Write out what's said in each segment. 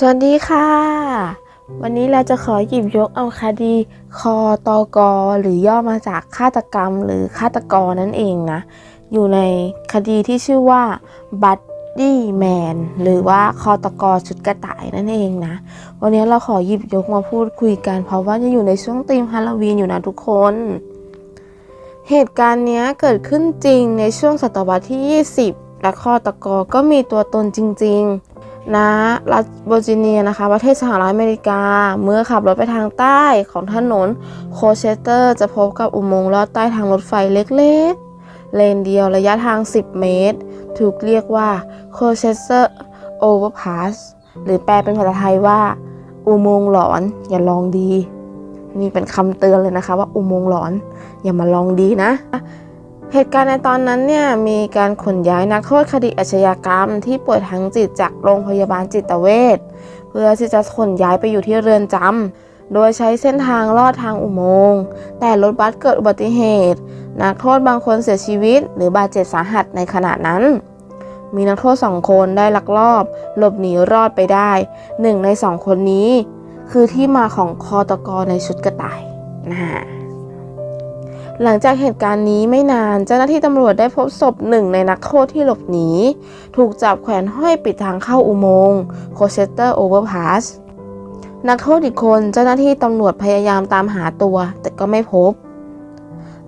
สวัสดีค่ะ วันนี้เราจะขอหยิบยกเอาคดีคอตอกอหรือย่อมาจากฆาตกรรม หรือฆาตกรนั่นเองนะ อยู่ในคดีที่ชื่อว่าบัดดี้แมนหรือว่าคอตกอชุดกระต่ายนั่นเองนะ วันนี้เราขอหยิบยกมาพูดคุยกัน เพราะว่าจะอยู่ในช่วงธีมฮาโลวีนอยู่นะทุกคน เหตุการณ์นี้เกิดขึ้นจริงในช่วงศตวรรษที่ 20 และคอตกอก็มีตัวตนจริง ๆ นะรัฐเวอร์จิเนียนะคะ ประเทศสหรัฐอเมริกา เมื่อขับรถไปทางใต้ของถนนโคเชสเตอร์ จะพบกับอุโมงค์ลอดใต้ทางรถไฟเล็กๆ เลนเดียวระยะทาง 10 เมตร ถูกเรียกว่าโคเชสเตอร์โอเวอร์พาสหรือแปลเป็นภาษาไทยว่า อุโมงค์หลอนอย่าลองดี นี่เป็นคำเตือนเลยนะคะว่าอุโมงค์หลอนอย่ามาลองดีนะ เหตุการณ์ในตอนนั้นเนี่ยมีการขนย้ายนักโทษคดีอาชญากรรม ที่ป่วยทางจิตจากโรงพยาบาลจิตเวชเพื่อที่จะขนย้ายไปอยู่ที่เรือนจำโดยใช้เส้นทางลอดทางอุโมงค์แต่รถบัสเกิดอุบัติเหตุ นักโทษบางคนเสียชีวิต หรือบาดเจ็บสาหัสในขณะนั้น มีนักโทษสองคนได้ลักลอบหลบหนีรอดไปได้หนึ่งในสองคนนี้ คือที่มาของคอตกรในชุดกระต่ายนะฮะ หลังจากเหตุการณ์นี้ไม่นานเจ้าหน้าที่ตำรวจได้พบศพหนึ่งในนักโทษที่หลบหนี ถูกจับแขวนห้อยปิดทางเข้าอุโมงค์โคเชสเตอร์โอเวอร์พาสนักโทษอีกคนเจ้าหน้าที่ตำรวจพยายามตามหาตัว แต่ก็ไม่พบ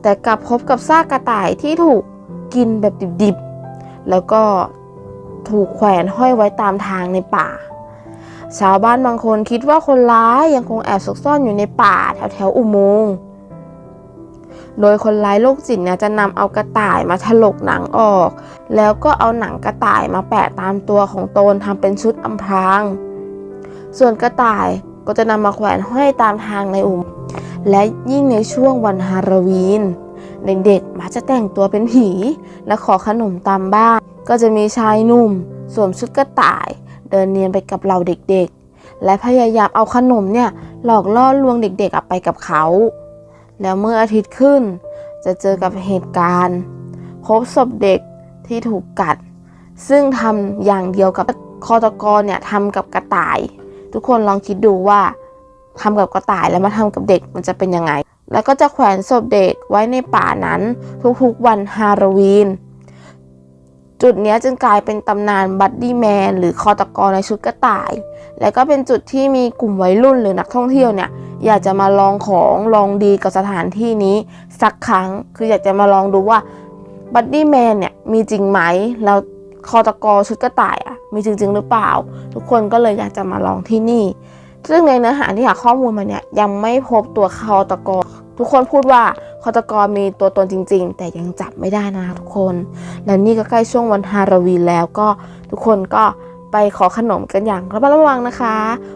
แต่กลับพบกับซากกระต่ายที่ถูกกินแบบดิบๆ แล้วก็ถูกแขวนห้อยไว้ตามทางในป่า ชาวบ้านบางคนคิดว่าคนร้ายยังคงแอบซุกซ่อนอยู่ในป่าแถวแถวๆอุโมงค์ โดยคนร้ายโรคจิตเนี่ยจะนำเอากระต่ายมาถลกหนังออก แล้วก็เอาหนังกระต่ายมาแปะตามตัวของตนทำเป็นชุดอำพราง ส่วนกระต่ายก็จะนำมาแขวนห้อยตามทางในอุโมงค์และยิ่งในช่วงวันฮาโลวีนเด็กๆมักจะแต่งตัวเป็นผี และขอขนมตามบ้าน ก็จะมีชายหนุ่มสวมชุดกระต่าย เดินเนียนไปกับเราเด็กๆ และพยายามเอาขนมเนี่ยหลอกล่อลวงเด็กๆไปกับเขา แล้วเมื่ออาทิตย์ขึ้น จะเจอกับเหตุการณ์ พบศพเด็กที่ถูกกัด ซึ่งทำอย่างเดียวกับคอตกรเนี่ยทำกับกระต่าย ทุกคนลองคิดดูว่าทำกับกระต่ายแล้วมาทำกับเด็กมันจะเป็นยังไง แล้วก็จะแขวนศพเด็กไว้ในป่านั้นทุกๆวันฮาโลวีน จุดนี้จึงกลายเป็นตำนานบัดดี้แมนหรือคอตกรในชุดกระต่าย และก็เป็นจุดที่มีกลุ่มวัยรุ่นหรือนักท่องเที่ยวเนี่ยอยากจะมาลองของลองดีกับสถานที่นี้สักครั้ง คืออยากจะมาลองดูว่าบัดดี้แมนเนี่ยมีจริงไหมแล้วคอตกอชุดกระต่ายอะมีจริง ๆ หรือเปล่า ทุกคนก็เลยอยากจะมาลองที่นี่ ซึ่งในเนื้อหาที่หาข้อมูลมาเนี่ยยังไม่พบตัวคอตกอทุกคนพูดว่า ฆาตกรมีตัวตนจริง ๆ แต่ยังจับไม่ได้นะทุกคน แล้วนี่ก็ใกล้ช่วงวันฮาโลวีนแล้วก็ทุกคนก็ไปขอขนมกันอย่างระมัดระวังนะคะ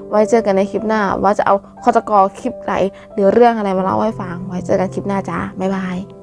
ไว้เจอกันในคลิปหน้า ว่าจะเอาฆาตกรคลิปไหนหรือเรื่องอะไรมาเล่าให้ฟัง ไว้เจอกันคลิปหน้าจ้าบ๊ายบาย